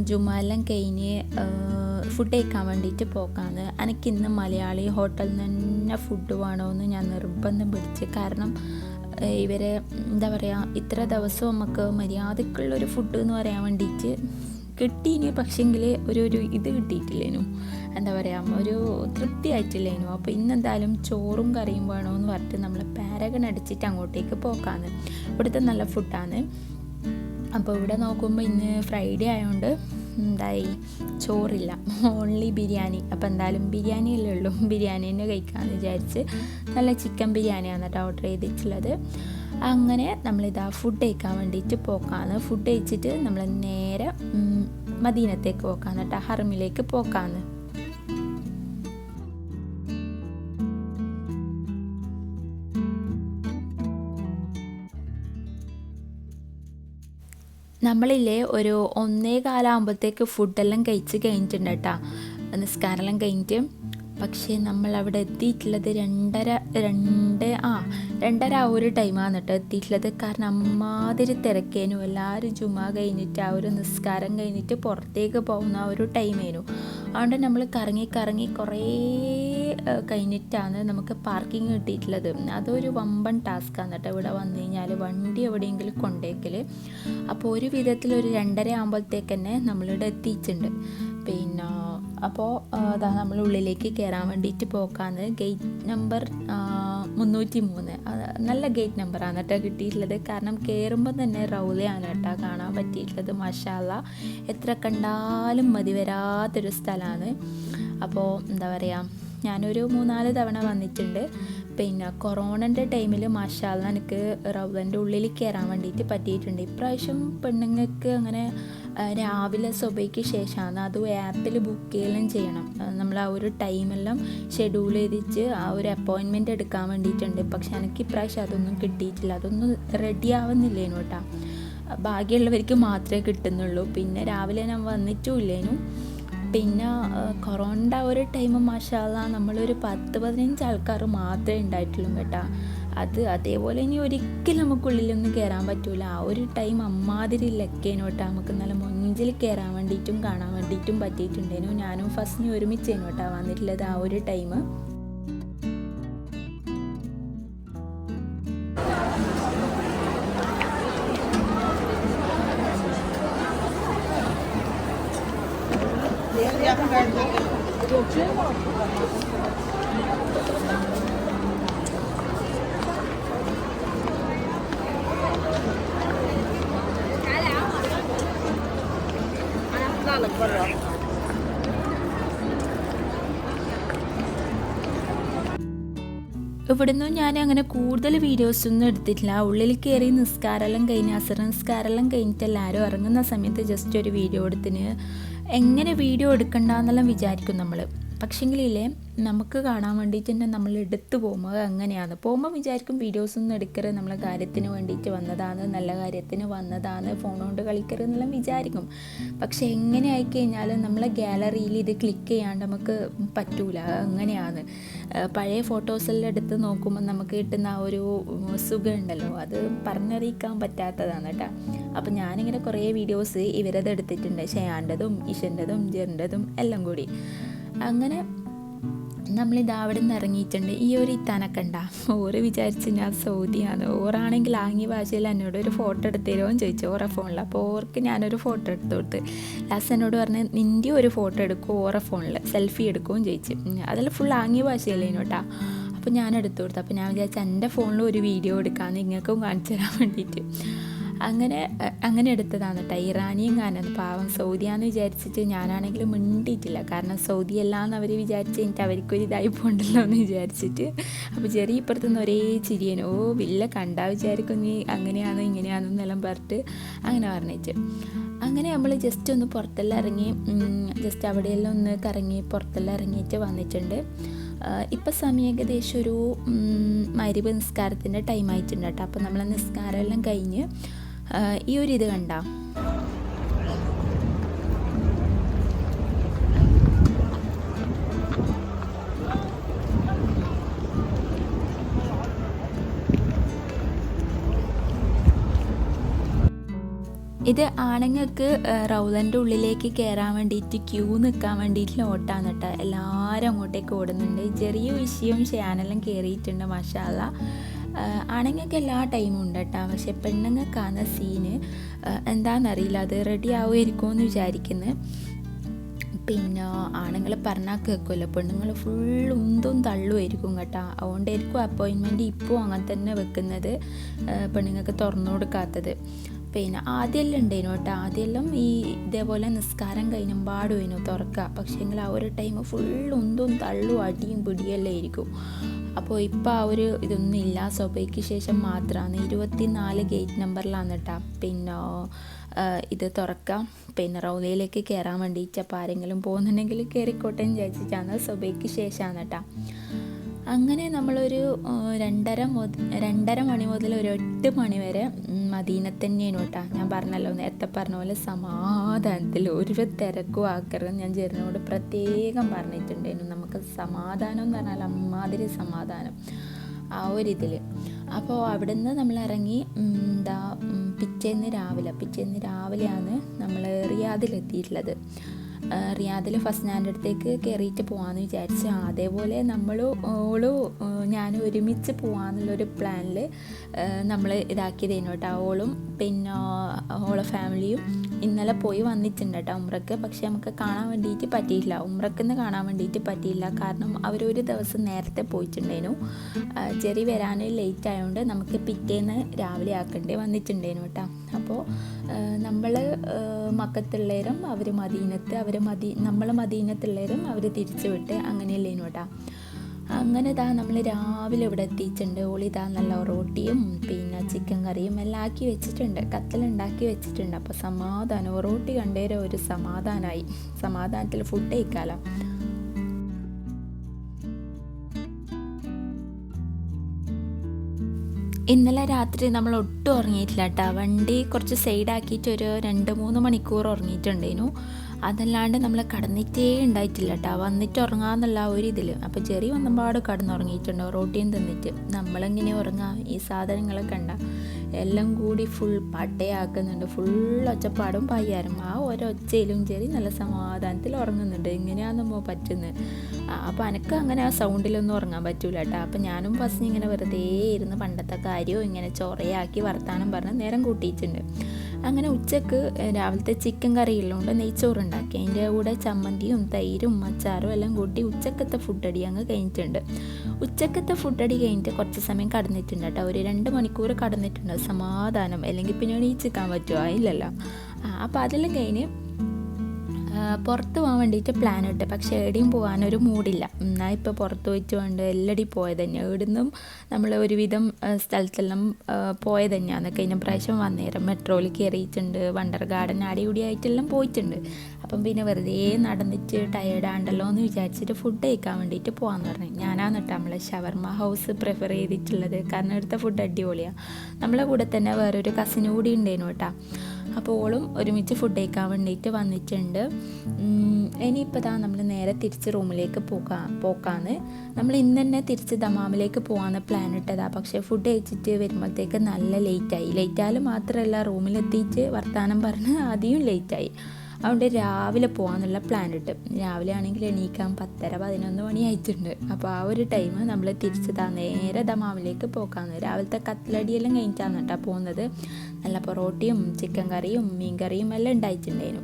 ജുമാലെല്ലാം കഴിഞ്ഞ് ഫുഡ് കഴിക്കാൻ വേണ്ടിയിട്ട് പോക്കാന്ന്. എനിക്ക് ഇന്ന് മലയാളി ഹോട്ടലിൽ നിന്ന് തന്നെ ഫുഡ് വേണമെന്ന് ഞാൻ നിർബന്ധം പിടിച്ച്. കാരണം ഇവരെ എന്താ പറയുക ഇത്ര ദിവസം നമുക്ക് മര്യാദക്കുള്ളൊരു ഫുഡ് എന്ന് പറയാൻ വേണ്ടിയിട്ട് കിട്ടീന് പക്ഷെങ്കിൽ ഒരു ഒരു ഇത് കിട്ടിയിട്ടില്ലേനു. എന്താ പറയുക ഒരു തൃപ്തി ആയിട്ടില്ലേനു അപ്പോൾ ഇന്നെന്തായാലും ചോറും കറിയും വേണമെന്ന് പറഞ്ഞിട്ട് നമ്മൾ പാരഗൺ അടിച്ചിട്ട് അങ്ങോട്ടേക്ക് പോക്കാന്ന്. ഇവിടുത്തെ നല്ല ഫുഡാണ്. അപ്പോൾ ഇവിടെ നോക്കുമ്പോൾ ഇന്ന് ഫ്രൈഡേ ആയതുകൊണ്ട് എന്തായി ചോറില്ല. ഓൺലി ബിരിയാണി. അപ്പോൾ എന്തായാലും ബിരിയാണി അല്ലേ ഉള്ളൂ. ബിരിയാണി തന്നെ കഴിക്കാമെന്ന് വിചാരിച്ച് നല്ല ചിക്കൻ ബിരിയാണിയാണ് കേട്ടോ ഓർഡർ ചെയ്തിട്ടുള്ളത്. അങ്ങനെ നമ്മളിതാ ഫുഡ് കഴിക്കാൻ വേണ്ടിയിട്ട് പോക്കാന്ന്. ഫുഡ് കഴിച്ചിട്ട് നമ്മൾ നേരെ മദീനത്തേക്ക് പോക്കാന്ന് കേട്ടോ ഹർമിലേക്ക് പോക്കാന്ന്. നമ്മളില്ലേ ഒരു ഒന്നേ കാലാകുമ്പോഴത്തേക്ക് ഫുഡെല്ലാം കഴിച്ച് കഴിഞ്ഞിട്ടുണ്ട് കേട്ടോ നിസ്കാരമെല്ലാം കഴിഞ്ഞിട്ട് പക്ഷേ നമ്മൾ അവിടെ എത്തിയിട്ടുള്ളത് രണ്ടര രണ്ട് ആ രണ്ടര ആ ഒരു ടൈമാണ് കേട്ടോ എത്തിയിട്ടുള്ളത്. കാരണം അമ്മാതിരി തിരക്കേനു. എല്ലാവരും ചുമ കഴിഞ്ഞിട്ട് ആ ഒരു നിസ്കാരം കഴിഞ്ഞിട്ട് പുറത്തേക്ക് പോകുന്ന ആ ഒരു ടൈമേനു അതുകൊണ്ട് നമ്മൾ കറങ്ങി കറങ്ങി കുറേ കഴിഞ്ഞിട്ടാണ് നമുക്ക് പാർക്കിംഗ് കിട്ടിയിട്ടുള്ളത്. അതൊരു വമ്പൻ ടാസ്ക്കാണ് കേട്ടോ ഇവിടെ വന്നു കഴിഞ്ഞാൽ വണ്ടി എവിടെയെങ്കിലും കൊണ്ടേക്കൽ അപ്പോൾ ഒരു വിധത്തിൽ ഒരു രണ്ടര ആകുമ്പോഴത്തേക്ക് തന്നെ നമ്മളിവിടെ എത്തിയിട്ടുണ്ട്. പിന്നെ അപ്പോൾ അതാ നമ്മൾ ഉള്ളിലേക്ക് കയറാൻ വേണ്ടിയിട്ട് പോക്കാന്ന്. ഗേറ്റ് നമ്പർ മുന്നൂറ്റി മൂന്ന് നല്ല ഗേറ്റ് നമ്പറാണ് കേട്ടോ കിട്ടിയിട്ടുള്ളത്. കാരണം കയറുമ്പോൾ തന്നെ റൗലയാണ് കേട്ടോ കാണാൻ പറ്റിയിട്ടുള്ളത്. മഷാല എത്ര കണ്ടാലും മതി വരാത്തൊരു സ്ഥലമാണ് അപ്പോൾ എന്താ പറയുക ഞാനൊരു മൂന്നാൽ തവണ വന്നിട്ടുണ്ട്. പിന്നെ കൊറോണന്റെ ടൈമിൽ മഷാല എനിക്ക് റൗലന്റെ ഉള്ളിൽ കയറാൻ വേണ്ടിയിട്ട് പറ്റിയിട്ടുണ്ട്. ഇപ്രാവശ്യം പെണ്ണുങ്ങൾക്ക് അങ്ങനെ രാവിലെ സുബയ്ക്ക് ശേഷമാണ് അത് ആപ്പിൽ ബുക്ക് ചെയ്യലും ചെയ്യണം. നമ്മൾ ആ ഒരു ടൈമെല്ലാം ഷെഡ്യൂൾ ചെയ്തിട്ട് ആ ഒരു അപ്പോയിൻമെന്റ് എടുക്കാൻ വേണ്ടിയിട്ടുണ്ട്. പക്ഷെ എനിക്ക് ഇപ്രാവശ്യം അതൊന്നും കിട്ടിയിട്ടില്ല. അതൊന്നും റെഡി ആവുന്നില്ലേനു കേട്ടോ. ഭാഗ്യമുള്ളവർക്ക് മാത്രമേ കിട്ടുന്നുള്ളൂ. പിന്നെ രാവിലെ ഞാൻ വന്നിട്ടും ഇല്ലേനു പിന്നെ കൊറോണ ഒരു ടൈം മാഷാല്ല നമ്മളൊരു പത്ത് പതിനഞ്ച് ആൾക്കാർ മാത്രമേ ഉണ്ടായിട്ടുള്ളൂ കേട്ടോ. അത് അതേപോലെ ഇനി ഒരിക്കലും നമുക്കുള്ളിലൊന്നും കയറാൻ പറ്റൂല. ആ ഒരു ടൈം അമ്മാതിരി ലക്കേനോട്ടാ നമുക്ക് നല്ല മൊഞ്ചിൽ കയറാൻ വേണ്ടിയിട്ടും കാണാൻ വേണ്ടിയിട്ടും പറ്റിയിട്ടുണ്ടേനു. ഞാനും ഫസ്റ്റിന് ഒരുമിച്ച് കേട്ടോ വന്നിട്ടുള്ളത് ആ ഒരു ടൈം ഇവിടുന്ന് ഞാൻ അങ്ങനെ കൂടുതൽ വീഡിയോസ് ഒന്നും എടുത്തിട്ടില്ല ഉള്ളിൽ കയറി നിസ്കാരെല്ലാം കഴിഞ്ഞ് അസർ നിസ്കാരെല്ലാം കഴിഞ്ഞിട്ട് എല്ലാവരും ഇറങ്ങുന്ന സമയത്ത് ജസ്റ്റ് ഒരു വീഡിയോ എടുത്തിന്. എങ്ങനെ വീഡിയോ എടുക്കണ്ടെന്നെല്ലാം വിചാരിക്കും നമ്മൾ പക്ഷെങ്കിലേ നമുക്ക് കാണാൻ വേണ്ടിയിട്ട് തന്നെ നമ്മൾ എടുത്തു പോകുമ്പോൾ അങ്ങനെയാണ്. പോകുമ്പോൾ വിചാരിക്കും വീഡിയോസ് ഒന്നും എടുക്കരുത് നമ്മളെ കാര്യത്തിന് വേണ്ടിയിട്ട് വന്നതാണ് നല്ല കാര്യത്തിന് വന്നതാണ് ഫോൺ കൊണ്ട് കളിക്കരുത് എന്നെല്ലാം വിചാരിക്കും. പക്ഷെ എങ്ങനെ ആയിക്കഴിഞ്ഞാലും നമ്മളെ ഗാലറിയിൽ ഇത് ക്ലിക്ക് ചെയ്യാണ്ട് നമുക്ക് പറ്റൂല. അങ്ങനെയാണ്. പഴയ ഫോട്ടോസെല്ലാം എടുത്ത് നോക്കുമ്പോൾ നമുക്ക് കിട്ടുന്ന ആ ഒരു സുഖമുണ്ടല്ലോ. അത് പറഞ്ഞറിയിക്കാൻ പറ്റാത്തതാണ് കേട്ടോ. അപ്പം ഞാനിങ്ങനെ കുറേ വീഡിയോസ് ഇവരത് എടുത്തിട്ടുണ്ട്. ഷയാന്റെതും ഇഷന്റെതും ജെറിന്റെതും എല്ലാം കൂടി. അങ്ങനെ നമ്മളിത് അവിടെ നിന്ന് ഇറങ്ങിയിട്ടുണ്ട്. ഈ ഒരു ഇത്താനക്കണ്ട ഓറ് വിചാരിച്ച് ഞാൻ സൗദിയാണ്. ഓറാണെങ്കിൽ ആംഗ്യ ഭാഷയിൽ എന്നോട് ഒരു ഫോട്ടോ എടുത്ത് തരുമോ എന്ന് ചോദിച്ചു ഓറ ഫോണിൽ അപ്പോൾ ഓർക്ക് ഞാനൊരു ഫോട്ടോ എടുത്തു കൊടുത്ത്. ലാസ്റ്റ് എന്നോട് പറഞ്ഞ് നിന്റെ ഒരു ഫോട്ടോ എടുക്കും ഓറ ഫോണിൽ സെൽഫി എടുക്കുകയും ചോദിച്ചു. അതിൽ ഫുൾ ആംഗ്യ ഭാഷയല്ലേ ഇനോട്ടാ അപ്പോൾ ഞാൻ എടുത്തു കൊടുത്തു. അപ്പോൾ ഞാൻ വിചാരിച്ചു എന്റെ ഫോണിൽ ഒരു വീഡിയോ എടുക്കാമെന്ന് നിങ്ങൾക്കും കാണിച്ചു തരാൻ വേണ്ടിയിട്ട്. അങ്ങനെ അങ്ങനെ എടുത്തതാണ് കേട്ടോ ഇറാനിയും ഗാനം പാവം സൗദിയാന്ന് വിചാരിച്ചിട്ട് ഞാനാണെങ്കിൽ മിണ്ടിയിട്ടില്ല. കാരണം സൗദി അല്ലാന്ന് അവർ വിചാരിച്ച് എനിക്ക് അവർക്കൊരു ഇതായി പോകണ്ടല്ലോ എന്ന് വിചാരിച്ചിട്ട്. അപ്പോൾ ചെറിയ ഇപ്പുറത്തുനിന്ന് ഒരേ ചിരിയൻ ഓ വില്ല കണ്ടാ വിചാരിക്കും നീ അങ്ങനെയാണോ ഇങ്ങനെയാണെന്നെല്ലാം പറഞ്ഞിട്ട് അങ്ങനെ പറഞ്ഞിട്ട്. അങ്ങനെ നമ്മൾ ജസ്റ്റ് ഒന്ന് പുറത്തെല്ലാം ഇറങ്ങി ജസ്റ്റ് അവിടെയെല്ലാം ഒന്ന് കറങ്ങി പുറത്തെല്ലാം ഇറങ്ങിയിട്ട് വന്നിട്ടുണ്ട്. ഇപ്പം സമയം ഏകദേശം ഒരു മരുവ് നിസ്കാരത്തിന്റെ ടൈം ആയിട്ടുണ്ട് കേട്ടോ അപ്പോൾ നമ്മൾ നിസ്കാരമെല്ലാം കഴിഞ്ഞ് ഈ ഒരു ഇത് കണ്ട. ഇത് ആണുങ്ങൾക്ക് റൗലന്റെ ഉള്ളിലേക്ക് കയറാൻ വേണ്ടിയിട്ട് ക്യൂ നിൽക്കാൻ വേണ്ടിയിട്ടുള്ള ഓട്ടാണ് കേട്ടോ. എല്ലാവരും അങ്ങോട്ടേക്ക് ഓടുന്നുണ്ട്. ചെറിയ വിഷയവും ഷാനെല്ലാം കയറിയിട്ടുണ്ട് മഷാല ആണുങ്ങൾക്ക് എല്ലാ ടൈമും ഉണ്ട് കേട്ടോ പക്ഷെ പെണ്ണുങ്ങൾക്കാണ് സീന് എന്താണെന്നറിയില്ല അത് റെഡി ആവുമായിരിക്കുമെന്ന് വിചാരിക്കുന്നത് പിന്നെ ആണുങ്ങൾ പറഞ്ഞാൽ കേൾക്കുമല്ലോ പെണ്ണുങ്ങൾ ഫുൾ ഉന്തും തള്ളുമായിരിക്കും കേട്ടോ. അതുകൊണ്ടായിരിക്കും അപ്പോയിൻമെന്റ് ഇപ്പോൾ അങ്ങനെ തന്നെ വെക്കുന്നത് പെണ്ണുങ്ങൾക്ക് തുറന്നു കൊടുക്കാത്തത്. പിന്നെ ആദ്യമെല്ലാം ഉണ്ടായിരുന്നു കേട്ടോ. ആദ്യമെല്ലാം ഈ ഇതേപോലെ നിസ്കാരം കഴിഞ്ഞുമ്പാടുമായിരുന്നു തുറക്കുക പക്ഷേങ്കിൽ ആ ഒരു ടൈം ഫുൾ ഉന്തും തള്ളും അടിയും പിടിയെല്ലാം ആയിരിക്കും. അപ്പോൾ ഇപ്പോൾ ആ ഒരു ഇതൊന്നും ഇല്ല. സൊബയ്ക്ക് ശേഷം മാത്രമാണ് ഇരുപത്തി നാല് ഗേറ്റ് നമ്പറിലാണ് കേട്ടോ പിന്നെ ഇത് തുറക്കാം. പിന്നെ റൗലയിലേക്ക് കയറാൻ വേണ്ടിയിട്ട് അപ്പോൾ ആരെങ്കിലും പോകുന്നുണ്ടെങ്കിൽ കയറിക്കോട്ടെ എന്ന് വിചാരിച്ചിട്ടാണ് സൊബയ്ക്ക് ശേഷമാണ് കേട്ടോ അങ്ങനെ നമ്മളൊരു രണ്ടര മുതൽ രണ്ടര മണി മുതൽ ഒരു എട്ട് മണി വരെ മദീന തന്നെയാണ് കേട്ടോ. ഞാൻ പറഞ്ഞല്ലോ നേരത്തെ പറഞ്ഞ പോലെ സമാധാനത്തിൽ ഒരു തിരക്കും ആക്കരുത് ഞാൻ ജെറിനോട് പ്രത്യേകം പറഞ്ഞിട്ടുണ്ടായിരുന്നു. നമുക്ക് സമാധാനം എന്ന് പറഞ്ഞാൽ അമ്മാതിരി സമാധാനം ആ ഒരിതിൽ അപ്പോൾ അവിടുന്ന് നമ്മൾ ഇറങ്ങി എന്താ പിറ്റേന്ന് രാവിലെ പിറ്റേന്ന് രാവിലെയാണ് നമ്മൾ റിയാദിലെത്തിയിട്ടുള്ളത്. റിയാദിൽ ഫസ്റ്റ് അടുത്തേക്ക് കയറിയിട്ട് പോകാമെന്ന് വിചാരിച്ചു അതേപോലെ നമ്മൾ ഓളും ഞാൻ ഒരുമിച്ച് പോകാമെന്നുള്ളൊരു പ്ലാനിൽ നമ്മൾ ഇതാക്കിയത് കേട്ടോ ഓളും പിന്നെ ഓളെ ഫാമിലിയും ഇന്നലെ പോയി വന്നിട്ടുണ്ട് കേട്ടോ ഉമ്രക്ക്. പക്ഷെ നമുക്ക് കാണാൻ വേണ്ടിയിട്ട് പറ്റിയില്ല ഉമ്രക്കെന്ന് കാണാൻ വേണ്ടിയിട്ട് പറ്റിയില്ല. കാരണം അവരൊരു ദിവസം നേരത്തെ പോയിട്ടുണ്ടേനു. ചെറിയ വരാൻ ലേറ്റ് ആയതുകൊണ്ട് നമുക്ക് പിറ്റേന്ന് രാവിലെ ആക്കേണ്ടി വന്നിട്ടുണ്ടേനു കേട്ടോ അപ്പോൾ നമ്മൾ മക്കത്തുള്ളവരും അവർ മദീനത്ത് അവർ മദീ നമ്മൾ മദീനത്തുള്ളവരും അവർ തിരിച്ചു വിട്ട് അങ്ങനെയല്ലേനു കേട്ടോ അങ്ങനെ ഇതാ നമ്മൾ രാവിലെ ഇവിടെ എത്തിയിട്ടുണ്ട്. ഓളി താ നല്ല റോട്ടിയും പിന്നെ ചിക്കൻ കറിയും എല്ലാം ആക്കി വെച്ചിട്ടുണ്ട്. കത്തലുണ്ടാക്കി വെച്ചിട്ടുണ്ട്. അപ്പോൾ സമാധാനം ഒറോട്ടി കണ്ടേരം ഒരു സമാധാനമായി സമാധാനത്തിൽ ഫുഡ് കഴിക്കാലോ. ഇന്നലെ രാത്രി നമ്മൾ ഒട്ടും ഉറങ്ങിയിട്ടില്ല കേട്ടോ വണ്ടി കുറച്ച് സൈഡാക്കിയിട്ട് ഒരു രണ്ട് മൂന്ന് മണിക്കൂർ ഉറങ്ങിയിട്ടുണ്ടേനു അതല്ലാണ്ട് നമ്മൾ കടന്നിട്ടേ ഉണ്ടായിട്ടില്ല കേട്ടോ വന്നിട്ട് ഉറങ്ങാന്നുള്ള ഒരു ഇതിൽ അപ്പോൾ ചെറിയ വന്നപാട് കടന്നുറങ്ങിയിട്ടുണ്ടോ. റോട്ടിയും തിന്നിട്ട്. നമ്മളെങ്ങനെ ഉറങ്ങാം? ഈ സാധനങ്ങളൊക്കെ ഉണ്ട എല്ലാം കൂടി ഫുൾ പട്ടയാക്കുന്നുണ്ട്. ഫുൾ ഒച്ചപ്പാടും പയ്യാരും. ആ ഒരൊച്ചയിലും ചെറിയ നല്ല സമാധാനത്തിൽ ഉറങ്ങുന്നുണ്ട്. എങ്ങനെയാണെന്നോ പറ്റുന്നത് അപ്പോൾ എനിക്ക് അങ്ങനെ ആ സൗണ്ടിലൊന്നും ഉറങ്ങാൻ പറ്റൂല കേട്ടോ അപ്പോൾ ഞാനും ഫസ്റ്റ് ഇങ്ങനെ വെറുതെ ഇരുന്ന് പണ്ടത്തെ കാര്യവും ഇങ്ങനെ ചൊറയാക്കി വർത്താനം പറഞ്ഞ് നേരം കൂട്ടിയിട്ടുണ്ട്. അങ്ങനെ ഉച്ചയ്ക്ക് രാവിലത്തെ ചിക്കൻ കറിയുള്ളതുകൊണ്ട് നെയ്ച്ചോറുണ്ടാക്കി. അതിന്റെ കൂടെ ചമ്മന്തിയും തൈരും അച്ചാറും എല്ലാം കൂട്ടി ഉച്ചക്കത്തെ ഫുഡടി അങ്ങ് കഴിഞ്ഞിട്ടുണ്ട്. ഉച്ചക്കത്തെ ഫുഡടി കഴിഞ്ഞിട്ട് കുറച്ച് സമയം കടന്നിട്ടുണ്ട് കേട്ടോ. ഒരു രണ്ട് മണിക്കൂർ കടന്നിട്ടുണ്ട്. സമാധാനം. അല്ലെങ്കിൽ പിന്നെ എണീച്ചിക്കാൻ പറ്റുമോ ഇല്ലല്ലോ. അപ്പോൾ അതെല്ലാം കഴിഞ്ഞ് പുറത്ത് പോകാൻ വേണ്ടിയിട്ട് പ്ലാൻ ഇട്ട്. പക്ഷേ എവിടെയും പോകാനൊരു മൂഡില്ല എന്നാൽ ഇപ്പോൾ പുറത്ത് പോയിട്ട് വേണ്ട? എല്ലടി പോയത് തന്നെ. എവിടുന്നും നമ്മൾ ഒരുവിധം സ്ഥലത്തെല്ലാം പോയത് തന്നെയാണ് കഴിഞ്ഞ പ്രാവശ്യം വന്നേരം മെട്രോയിൽ കയറിയിട്ടുണ്ട് വണ്ടർ ഗാർഡൻ ആടി ആയിട്ടെല്ലാം പോയിട്ടുണ്ട്. അപ്പം പിന്നെ വെറുതെ നടന്നിട്ട് ടയേർഡ് ആണ്ടല്ലോ എന്ന് വിചാരിച്ചിട്ട് ഫുഡ് കഴിക്കാൻ വേണ്ടിയിട്ട് പോകാമെന്ന് പറഞ്ഞു. ഞാനാണ് കേട്ടോ നമ്മൾ ഷവർമ ഹൗസ് പ്രിഫർ ചെയ്തിട്ടുള്ളത്. കാരണം ഇവിടുത്തെ ഫുഡ് അടിപൊളിയാണ് നമ്മളെ കൂടെ തന്നെ വേറൊരു കസിന് കൂടി ഉണ്ടായിരുന്നു കേട്ടോ. അപ്പോൾ ഓളും ഒരുമിച്ച് ഫുഡ് കഴിക്കാൻ വേണ്ടിയിട്ട് വന്നിട്ടുണ്ട്. ഇനിയിപ്പോൾ ഇതാ നമ്മൾ നേരെ തിരിച്ച് റൂമിലേക്ക് പോകാൻ പോക്കാന്ന്. നമ്മൾ ഇന്ന് തന്നെ തിരിച്ച് ദമാമിലേക്ക് പോകാമെന്ന് പ്ലാൻ ഇട്ടതാ. പക്ഷേ ഫുഡ് കഴിച്ചിട്ട് വരുമ്പോഴത്തേക്ക് നല്ല ലേറ്റായി ലേറ്റായാലും മാത്രമല്ല റൂമിലെത്തിയിട്ട് വർത്തമാനം പറഞ്ഞ് ആദ്യം ലേറ്റായി അതുകൊണ്ട് രാവിലെ പോകാമെന്നുള്ള പ്ലാൻ ഇട്ട്. രാവിലെ ആണെങ്കിൽ എണീക്കാൻ പത്തര പതിനൊന്ന് മണി ആയിട്ടുണ്ട്. അപ്പോൾ ആ ഒരു ടൈം നമ്മൾ തിരിച്ച് താ നേരെ ദമാമിലേക്ക് പോക്കാന്ന്. രാവിലത്തെ കത്തിലടിയെല്ലാം കഴിഞ്ഞിട്ടാണ് കേട്ടോ പോകുന്നത് നല്ല പൊറോട്ടയും ചിക്കൻ കറിയും മീൻ കറിയും എല്ലാം ഉണ്ടായിട്ടുണ്ടായിരുന്നു.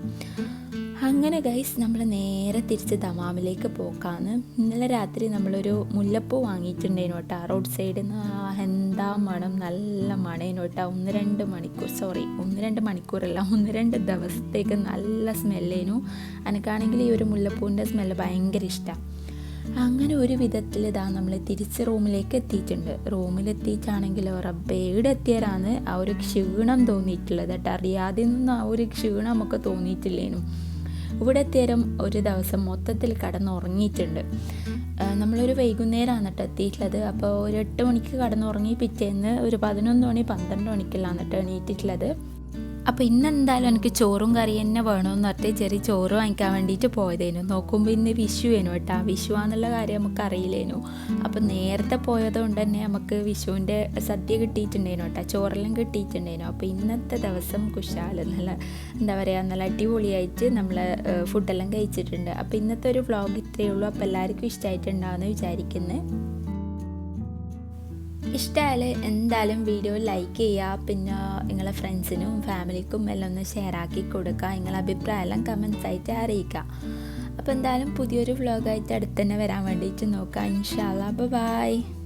അങ്ങനെ ഗൈസ് നമ്മൾ നേരെ തിരിച്ച് ദമാമിലേക്ക് പോക്കാന്ന്. ഇന്നലെ രാത്രി നമ്മളൊരു മുല്ലപ്പൂ വാങ്ങിയിട്ടുണ്ടായിരുന്നു കേട്ടോ. റോഡ് സൈഡിൽ നിന്ന് എന്താ മണം നല്ല മണേനു കേട്ടോ. ഒന്ന് രണ്ട് മണിക്കൂർ സോറി ഒന്ന് രണ്ട് മണിക്കൂറല്ല ഒന്ന് രണ്ട് ദിവസത്തേക്ക് നല്ല സ്മെല്ലേനു എനിക്കാണെങ്കിൽ ഈ ഒരു മുല്ലപ്പൂവിന്റെ സ്മെല്ല് ഭയങ്കര ഇഷ്ടമാണ് അങ്ങനെ ഒരു വിധത്തിൽ ഇതാ നമ്മൾ തിരിച്ച് റൂമിലേക്ക് എത്തിയിട്ടുണ്ട്. റൂമിലെത്തിയിട്ടാണെങ്കിൽ റബ്ബേ ഇവിടെ എത്തിയരാണ് ആ ഒരു ക്ഷീണം തോന്നിയിട്ടുള്ളത് കേട്ടോ. അറിയാതെ നിന്നും ആ ഒരു ക്ഷീണം നമുക്ക് തോന്നിയിട്ടില്ലേനും. ഇവിടെ എത്തിയാലും ഒരു ദിവസം മൊത്തത്തിൽ കടന്നുറങ്ങിയിട്ടുണ്ട്. നമ്മളൊരു വൈകുന്നേരമാണ് കേട്ടോ എത്തിയിട്ടുള്ളത്. അപ്പോൾ ഒരു എട്ട് മണിക്ക് കടന്നുറങ്ങി പിറ്റേന്ന് ഒരു പതിനൊന്ന് മണി പന്ത്രണ്ട് മണിക്കെല്ലാം കേട്ടോ എണീറ്റിട്ടുള്ളത്. അപ്പോൾ ഇന്ന് എന്തായാലും എനിക്ക് ചോറും കറി തന്നെ വേണമെന്ന് പറഞ്ഞിട്ട് ചെറിയ ചോറ് വാങ്ങിക്കാൻ വേണ്ടിയിട്ട് പോയതേനു. നോക്കുമ്പോൾ ഇന്ന് വിഷു വേണു കേട്ടോ. വിഷു ആണെന്നുള്ള കാര്യം നമുക്ക് അറിയില്ലേനു. അപ്പോൾ നേരത്തെ പോയതുകൊണ്ട് തന്നെ നമുക്ക് വിഷുവിന്റെ സദ്യ കിട്ടിയിട്ടുണ്ടേനു കേട്ടോ. ചോറെല്ലാം കിട്ടിയിട്ടുണ്ടേനു. അപ്പോൾ ഇന്നത്തെ ദിവസം കുശാൽ നല്ല എന്താ പറയുക നല്ല അടിപൊളിയായിട്ട് നമ്മൾ ഫുഡെല്ലാം കഴിച്ചിട്ടുണ്ട്. അപ്പോൾ ഇന്നത്തെ ഒരു വ്ളോഗ് ഇത്രയേ ഉള്ളൂ. അപ്പോൾ എല്ലാവർക്കും ഇഷ്ടമായിട്ടുണ്ടാവുമെന്ന് വിചാരിക്കുന്നത് ഇഷ്ടമായാൽ എന്തായാലും വീഡിയോ ലൈക്ക് ചെയ്യുക പിന്നെ നിങ്ങളെ ഫ്രണ്ട്സിനും ഫാമിലിക്കും എല്ലാം ഒന്ന് ഷെയർ ആക്കി കൊടുക്കുക നിങ്ങളെ അഭിപ്രായം എല്ലാം കമൻസ് ആയിട്ട് അറിയിക്കുക അപ്പോൾ എന്തായാലും പുതിയൊരു വ്ളോഗായിട്ട് അടുത്ത് തന്നെ വരാൻ വേണ്ടിയിട്ട് നോക്കാം. ഇൻഷാല്ല ബൈ